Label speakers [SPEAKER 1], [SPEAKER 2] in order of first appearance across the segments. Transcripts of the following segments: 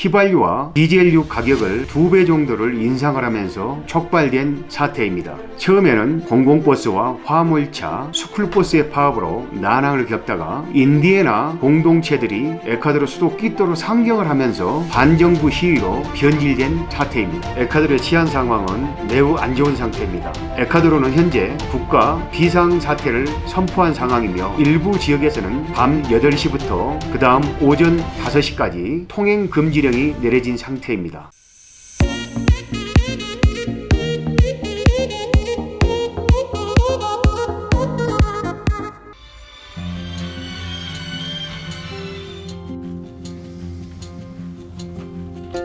[SPEAKER 1] 휘발유와 디젤유 가격을 두 배 정도를 인상을 하면서 촉발된 사태입니다. 처음에는 공공버스와 화물차, 스쿨버스의 파업으로 난항을 겪다가 인디애나 공동체들이 에콰도르 수도 끼또로 상경을 하면서 반정부 시위로 변질된 사태입니다. 에콰도르의 치안 상황은 매우 안 좋은 상태입니다. 에콰도르는 현재 국가 비상 사태를 선포한 상황이며 일부 지역에서는 밤 8시부터 그 다음 오전 5시까지 통행 금지령이 내려진 상태입니다.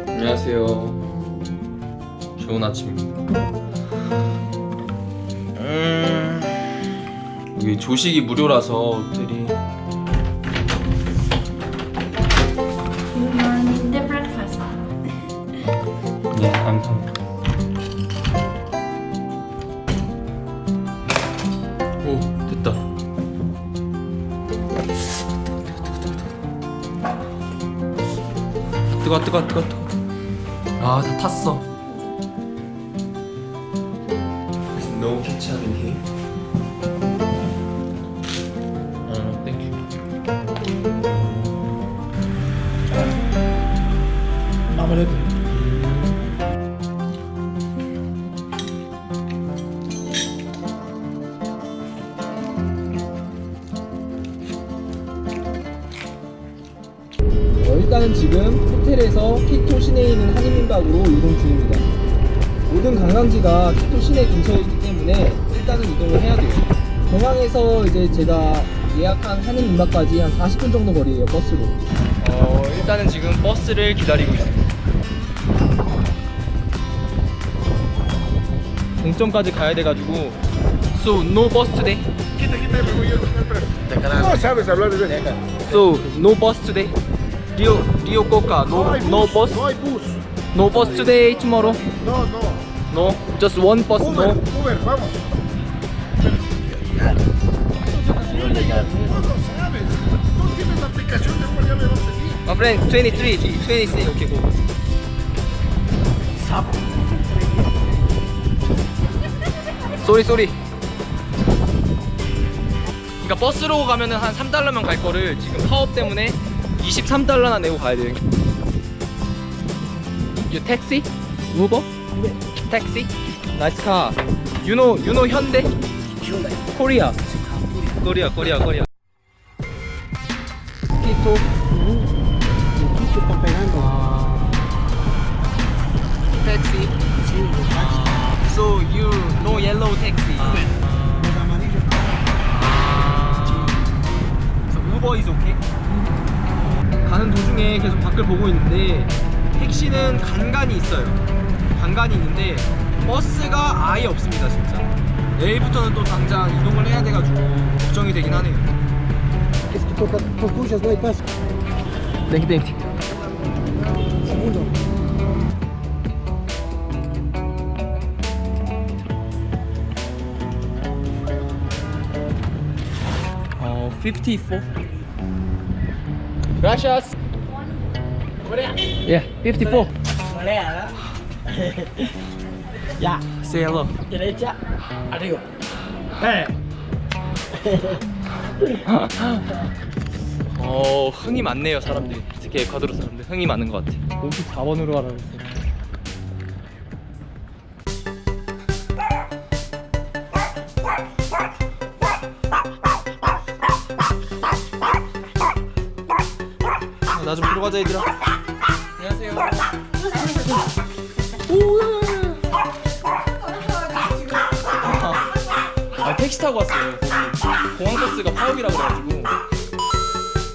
[SPEAKER 2] 안녕하세요. 좋은 아침입니다. 음, 여기 조식이 무료라서 호텔이 뜨거, 뜨거, 뜨거, 뜨거. 아, 다 탔어. No kitchen in here. 어,
[SPEAKER 3] 일단은 지금 호텔에서 키토 시내에 있는 한인민박으로 이동 중입니다. 모든 관광지가 키토 시내 근처에 있기 때문에 일단은 이동을 해야 돼요. 공항에서 이제 제가 예약한 한인민박까지 한 40분 정도 거리예요 버스로. 어 일단은 지금 버스를 기다리고 있습니다. 종점까지 가야 돼가지고 So no bus today.
[SPEAKER 4] No sabes hablar de eso.
[SPEAKER 3] So no bus today. Rio Rio Coca no no
[SPEAKER 4] bus, No bus.
[SPEAKER 3] no bus today tomorrow.
[SPEAKER 4] No, no.
[SPEAKER 3] No, just one bus.
[SPEAKER 4] Uber,
[SPEAKER 3] No.
[SPEAKER 4] Uber, vamos.
[SPEAKER 3] My friend, 23, 23. Okay, go. 쏘리 쏘리. 그러니까 버스로 가면은 한 3달러면 갈 거를 지금 파업 때문에 23달러나 내고 가야 돼요. You taxi? Uber? Taxi? Nice car. You know, you know 현대? Korea. Korea, Korea, Korea. Quito. Taxi. So you no yellow taxi. 가는 도중에 계속 밖을 보고 있는데 택시는 간간이 있어요. 간간이 있는데 버스가 아예 없습니다, 진짜. 내일부터는 또 당장 이동을 해야 돼가지고 걱정이 되긴 하네요. 땡큐 땡큐. 어, 54. Gracias. Yeah, 54.
[SPEAKER 5] Ya,
[SPEAKER 3] Say hello.
[SPEAKER 5] derecha, arriba.
[SPEAKER 3] 어, 흥이 많네요, 사람들이. 특히 에콰도르 사람들 흥이 많은 것 같아. 54번으로 가라고 했어. 나 좀 들어가자 얘들아. 안녕하세요. 아 택시 타고 왔어요. 거기 공항 버스가 파업이라 그래가지고.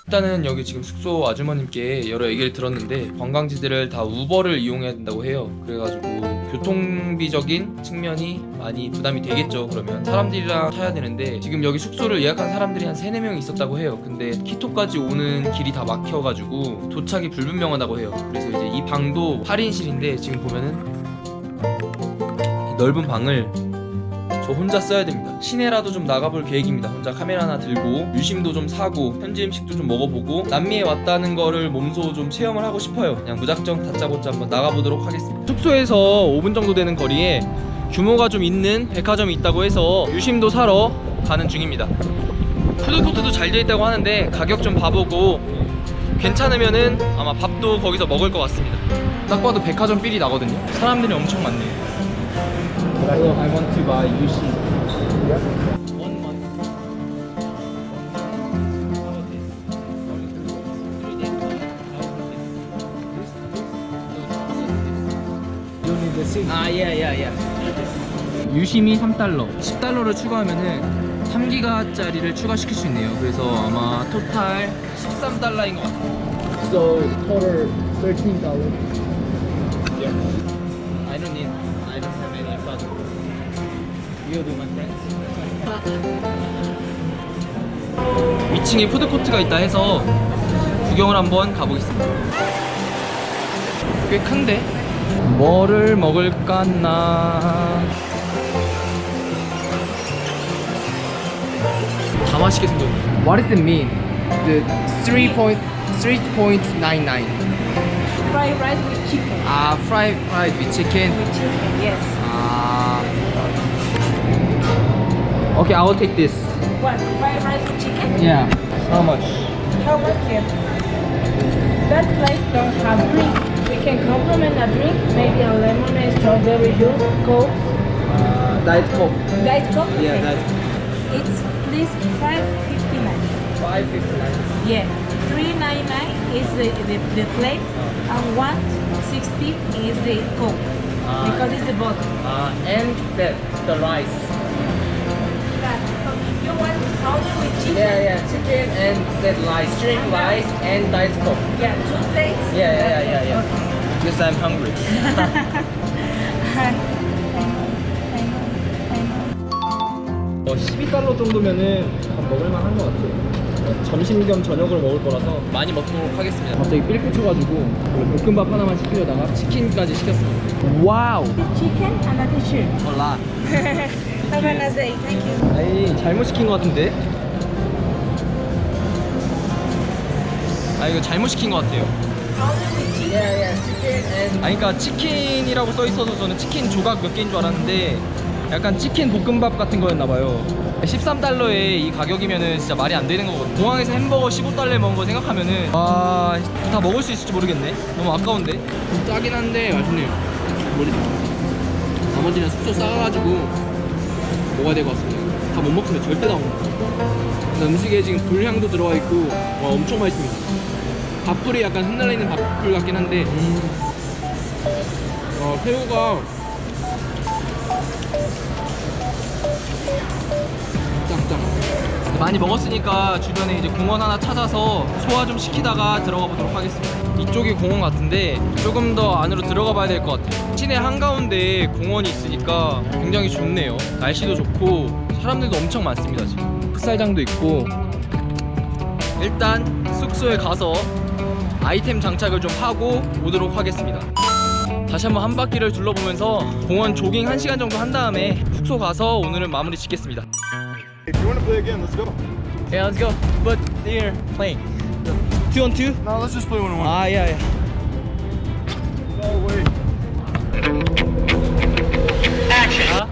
[SPEAKER 3] 일단은 여기 지금 숙소 아주머님께 여러 얘기를 들었는데 관광지들을 다 우버를 이용해야 된다고 해요. 그래가지고 교통비적인 측면이 많이 부담이 되겠죠. 그러면 사람들이랑 타야 되는데 지금 여기 숙소를 예약한 사람들이 한 3, 4명 있었다고 해요. 근데 키토까지 오는 길이 다 막혀가지고 도착이 불분명하다고 해요. 그래서 이제 이 방도 8인실인데 지금 보면은 이 넓은 방을 저 혼자 써야 됩니다. 시내라도 좀 나가볼 계획입니다. 혼자 카메라 하나 들고 유심도 좀 사고 현지 음식도 좀 먹어보고 남미에 왔다는 거를 몸소 좀 체험을 하고 싶어요. 그냥 무작정 다짜고짜 한번 나가보도록 하겠습니다. 숙소에서 5분 정도 되는 거리에 규모가 좀 있는 백화점이 있다고 해서 유심도 사러 가는 중입니다. 푸드코트도 잘 되어 있다고 하는데 가격 좀 봐보고 괜찮으면은 아마 밥도 거기서 먹을 것 같습니다. 딱 봐도 백화점 삘이 나거든요. 사람들이 엄청 많네요. Hello, I want to buy Yushi. One month.
[SPEAKER 5] You need the seat.
[SPEAKER 3] 아, 예, 예, 예. 유심이 3달러, 10달러를 추가하면은 3기가짜리를 추가시킬 수 있네요. 그래서 아마 토탈 13달러인 것 같아요.
[SPEAKER 5] So total thirteen dollars.
[SPEAKER 3] You do my friends. 위층에 푸드코트가 있다 해서 구경을 한번 가보겠습니다. 꽤 큰데? 뭐를 먹을까나? 다 맛있게 생겼네. What does it mean? The 3.3.99.
[SPEAKER 6] Fried rice with chicken.
[SPEAKER 3] 아, 프라이 프라이 with chicken.
[SPEAKER 6] With chicken, yes.
[SPEAKER 3] 아. Okay, I will take this.
[SPEAKER 6] What? Fried rice with chicken?
[SPEAKER 3] Yeah. How much?
[SPEAKER 6] How much here? That place don't have drink. We can complement a drink, maybe a lemonade, strawberry juice, coke.
[SPEAKER 3] Uh, Diet Coke.
[SPEAKER 6] Diet coke?
[SPEAKER 3] Yeah,
[SPEAKER 6] Okay.
[SPEAKER 3] Diet
[SPEAKER 6] It's please five fifty nine.
[SPEAKER 3] Five fifty nine.
[SPEAKER 6] Yeah, three ninety nine is the, the, the plate, and one sixty is the coke
[SPEAKER 3] Ah.
[SPEAKER 6] because it's the bottle.
[SPEAKER 3] Uh, and that the rice.
[SPEAKER 6] You want powder with chicken?
[SPEAKER 3] Yeah, yeah, chicken and that rice, string rice and Diet Coke.
[SPEAKER 6] Yeah, two plates.
[SPEAKER 3] Yeah, yeah, yeah, yeah.
[SPEAKER 6] Okay.
[SPEAKER 3] Because I'm hungry.
[SPEAKER 6] I know, I know, I know.
[SPEAKER 3] 어, 12달러 정도면은 밥 먹을만 한것 같아요. 어, 점심 겸 저녁을 먹을 거라서 많이 먹도록 하겠습니다. 갑자기 삘 꽂혀가지고 볶음밥 하나만 시키려다가 치킨까지 시켰습니다. 와우!
[SPEAKER 6] Chicken and a t-shirt.
[SPEAKER 3] 몰라.
[SPEAKER 6] Have a nice day. Thank you.
[SPEAKER 3] 아니 잘못 시킨 것 같은데? 아 이거 잘못 시킨 것 같아요. 아니 그러니까 치킨이라고 써 있어서 저는 치킨 조각 몇 개인 줄 알았는데 약간 치킨 볶음밥 같은 거였나 봐요. 13달러에 이 가격이면은 진짜 말이 안 되는 거거든요. 공항에서 햄버거 15달러에 먹은 거 생각하면은 와 다 먹을 수 있을지 모르겠네. 너무 아까운데. 좀 짜긴 한데 맛있네요. 뭐지? 나머지는 숙소 싸가지고 될것 같습니다. 다 못 먹으면 절대 다 못 먹어요. 음식에 지금 불향도 들어가 있고 와 엄청 맛있습니다. 밥풀이 약간 흩날려 있는 밥풀 같긴 한데 와 새우가 많이 먹었으니까 주변에 이제 공원 하나 찾아서 소화 좀 시키다가 들어가 보도록 하겠습니다. 이쪽이 공원 같은데 조금 더 안으로 들어가 봐야 될 것 같아요. 시내 한가운데 공원이 있으니까 굉장히 좋네요. 날씨도 좋고 사람들도 엄청 많습니다 지금. 풋살장도 있고. 일단 숙소에 가서 아이템 장착을 좀 하고 오도록 하겠습니다. 다시 한번 한 바퀴를 둘러보면서 공원 조깅 1시간 정도 한 다음에 숙소 가서 오늘은 마무리 짓겠습니다.
[SPEAKER 4] If you want to play again, let's go.
[SPEAKER 3] Yeah, let's go. But here playing. Two on two?
[SPEAKER 4] No, let's just play one on one.
[SPEAKER 3] Ah, yeah, yeah.
[SPEAKER 4] No way.
[SPEAKER 3] Yeah,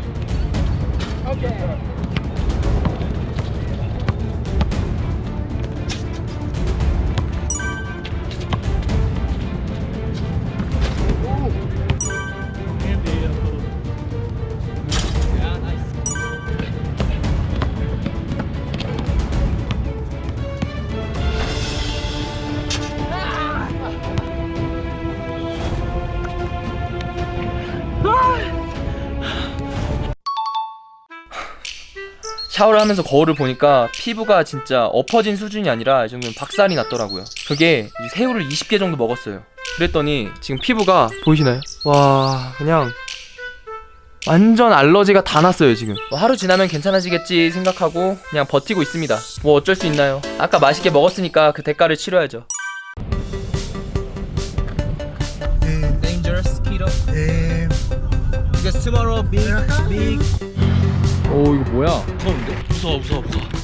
[SPEAKER 3] 샤워를 하면서 거울을 보니까 피부가 진짜 엎어진 수준이 아니라 이 정도면 박살이 났더라고요. 그게 새우를 20개 정도 먹었어요. 그랬더니 지금 피부가 보이시나요? 와 그냥 완전 알러지가 다 났어요 지금. 뭐 하루 지나면 괜찮아지겠지 생각하고 그냥 버티고 있습니다. 뭐 어쩔 수 있나요? 아까 맛있게 먹었으니까 그 대가를 치러야죠. Dangerous
[SPEAKER 4] Eh,
[SPEAKER 5] Because tomorrow big big
[SPEAKER 7] 오 이거 뭐야?
[SPEAKER 3] 무서운데? 무서워 무서워 무서워